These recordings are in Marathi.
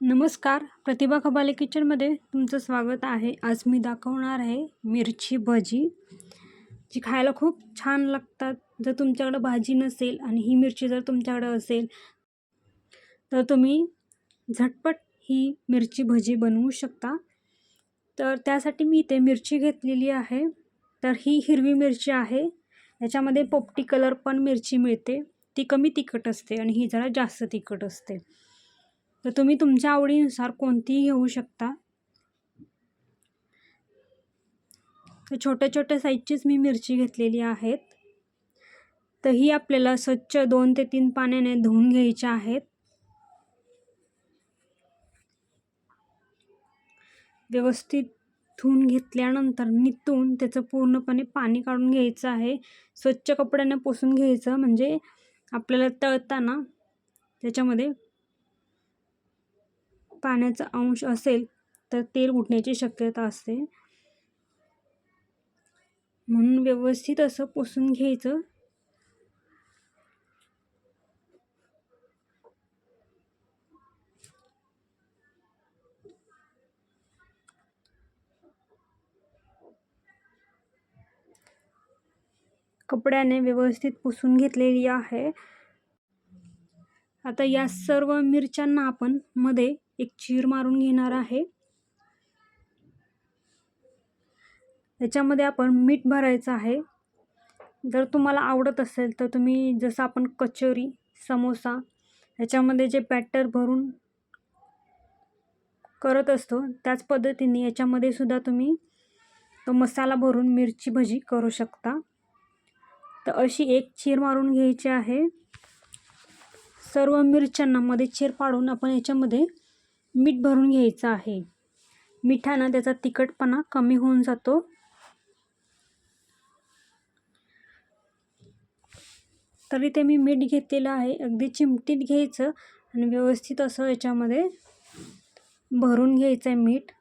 नमस्कार. प्रतिभा खबाले किचनमध्ये तुमचं स्वागत आहे. आज मी दाखवणार आहे मिरची भजी जी खायला खूप छान लागतात. जर तुमच्याकडं भाजी नसेल आणि ही मिरची जर तुमच्याकडं असेल तर तुम्ही झटपट ही मिरची भजी बनवू शकता. तर त्यासाठी मी इथे मिरची घेतलेली आहे. तर ही हिरवी मिरची आहे. याच्यामध्ये पोपटी कलर पण मिरची मिळते. ती कमी तिखट असते आणि ही जरा जास्त तिखट असते. तर तुम्ही तुमच्या आवडीनुसार कोणतीही घेऊ शकता. तर छोट्या छोट्या साईजचीच मी मिरची घेतलेली आहेत. तर ही आपल्याला स्वच्छ दोन ते तीन पाण्याने धुवून घ्यायच्या आहेत. व्यवस्थित धुवून घेतल्यानंतर नितून त्याचं पूर्णपणे पाणी काढून घ्यायचं आहे. स्वच्छ कपड्याने पुसून घ्यायचं म्हणजे आपल्याला तळताना त्याच्यामध्ये पाण्याचा अंश असेल तर तेल उठण्याची शक्यता असते. म्हणून व्यवस्थित असं पुसून घ्यायचं. कपड्याने व्यवस्थित पुसून घेतलेली आहे. आता या सर्व मिरच्यांना आपण मध्ये एक चीर मारून घेणार आहे. याच्यामध्ये आपण मीठ भरायचं आहे. जर तुम्हाला आवडत असेल तर तुम्ही जसं आपण कचोरी समोसा ह्याच्यामध्ये जे बॅटर भरून करत असतो त्याच पद्धतीने याच्यामध्ये सुद्धा तुम्ही तो मसाला भरून मिरची भजी करू शकता. तर अशी एक चीर मारून घ्यायची आहे. सर्व मिरच्यांना मध्ये पाडून आपण याच्यामध्ये मीठ भरून घ्यायचं आहे. मिठानं त्याचा तिखटपणा कमी होऊन जातो. तरी ते मी मीठ घेतलेलं आहे. अगदी चिमटीत घ्यायचं आणि व्यवस्थित असं याच्यामध्ये भरून घ्यायचं आहे मीठ.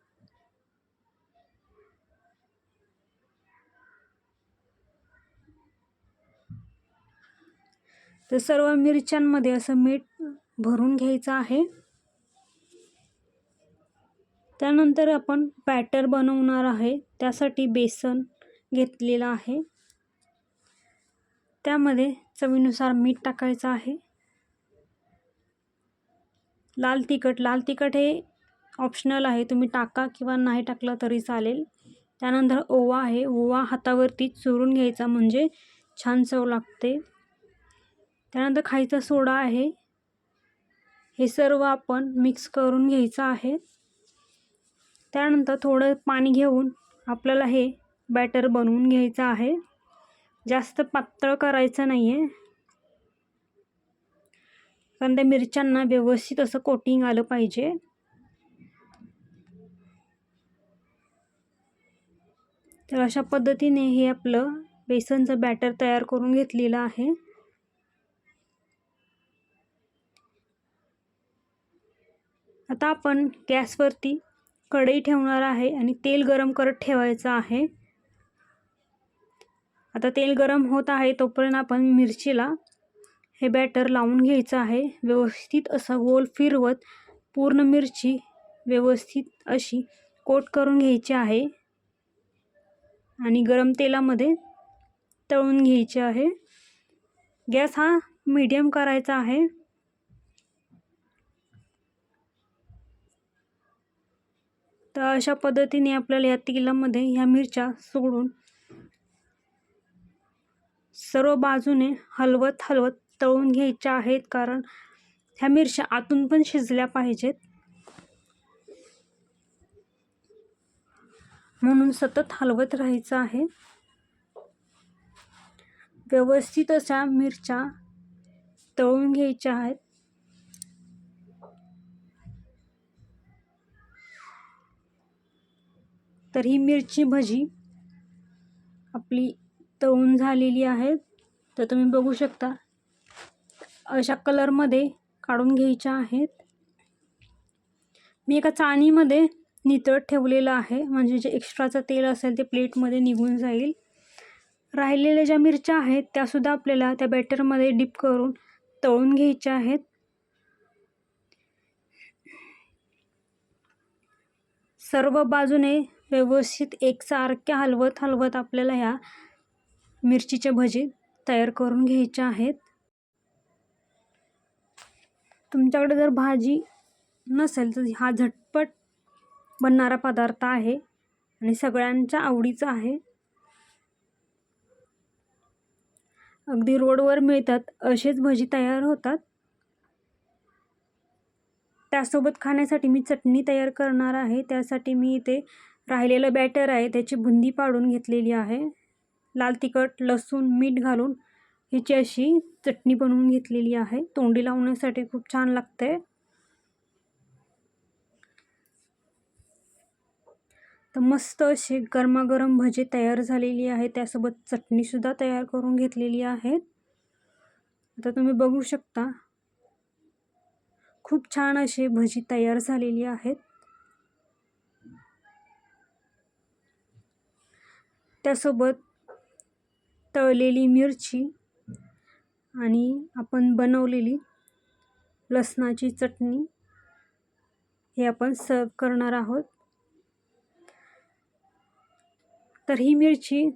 तर सर्व मिरच्यांमध्ये असं मीठ भरून घ्यायचं आहे. त्यानंतर आपण बॅटर बनवणार आहे. त्यासाठी बेसन घेतलेलं आहे. त्यामध्ये चवीनुसार मीठ टाकायचं आहे. लाल तिखट लाल तिखट हे ऑप्शनल आहे. तुम्ही टाका किंवा नाही टाकलं तरी चालेल. त्यानंतर ओवा आहे. ओवा हातावरती चुरून घ्यायचा म्हणजे छान चव लागते. त्यानंतर खायचा सोडा आहे. हे सर्व आपण मिक्स करून घ्यायचं आहे. त्यानंतर थोडं पाणी घेऊन आपल्याला हे बॅटर बनवून घ्यायचं आहे. जास्त पातळ करायचं नाही आहे कारण त्या मिरच्यांना व्यवस्थित असं कोटिंग आलं पाहिजे. तर अशा पद्धतीने हे आपलं बेसनचं बॅटर तयार करून घेतलेलं आहे. आता आपण गॅसवरती कढई ठेवणार आहे आणि तेल गरम करत ठेवायचं आहे. आता तेल गरम होत आहे तोपर्यंत आपण मिरचीला हे बॅटर लावून घ्यायचं आहे. व्यवस्थित असं गोल फिरवत पूर्ण मिरची व्यवस्थित अशी कोट करून घ्यायची आहे. आणि गरम तेलामध्ये तळून घ्यायची आहे. गॅस हा मीडियम करायचा आहे. तर अशा पद्धतीने आपल्याला या तेलामध्ये ह्या मिरच्या सोडून सर्व बाजूने हलवत हलवत तळून घ्यायच्या आहेत. कारण ह्या मिरच्या आतून पण शिजल्या पाहिजेत. म्हणून सतत हलवत राहायचं आहे. व्यवस्थित अशा मिरच्या तळून घ्यायच्या आहेत. तर ही मिरची भजी आपली तळून झालेली आहे. तर तुम्ही बघू शकता अशा कलरमध्ये काढून घ्यायच्या आहेत. मी एका चाणीमध्ये नितळत ठेवलेलं आहे म्हणजे जे एक्स्ट्राचं तेल असेल ते प्लेटमध्ये निघून जाईल. राहिलेल्या ज्या मिरच्या आहेत त्यासुद्धा आपल्याला त्या बॅटरमध्ये डिप करून तळून घ्यायच्या आहेत. सर्व बाजूने व्यवस्थित एकसारख्या हलवत हलवत आपल्याला ह्या मिरचीच्या भजी तयार करून घ्यायच्या आहेत. तुमच्याकडे जर भाजी नसेल तर हा झटपट बनणारा पदार्थ आहे आणि सगळ्यांच्या आवडीचा आहे. अगदी रोडवर मिळतात असेच भजी तयार होतात. त्यासोबत खाण्यासाठी मी चटणी तयार करणार आहे. त्यासाठी मी इथे राहिलेलं बॅटर आहे त्याची बुंदी पाडून घेतलेली आहे. लाल तिखट लसूण मीठ घालून ह्याची अशी चटणी बनवून घेतलेली आहे. तोंडी लावण्यासाठी खूप छान लागते तर मस्त अशी गरमागरम भजी तयार झालेली आहे. त्यासोबत चटणीसुद्धा तयार करून घेतलेली आहे. आता तुम्ही बघू शकता. खूप छान अशी भजी तयार झालेली आहेत. त्यासोबत तळलेली मिरची आणि आपण बनवलेली लसणाची चटणी हे आपण सर्व करणार आहोत. तर ही मिरची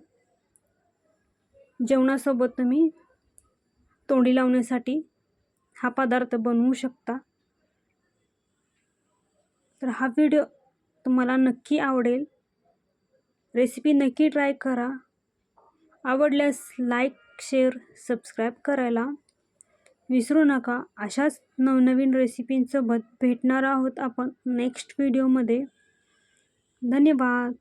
जेवणासोबत तुम्ही तोंडी लावण्यासाठी हा पदार्थ बनवू शकता. तर हा व्हिडिओ तुम्हाला नक्की आवडेल. रेसिपी नक्की ट्राय करा. आवडल्यास लाईक शेअर सबस्क्राईब करायला विसरू नका. अशाच नवनवीन रेसिपींसोबत भेटणार आहोत आपण नेक्स्ट व्हिडिओमध्ये. धन्यवाद.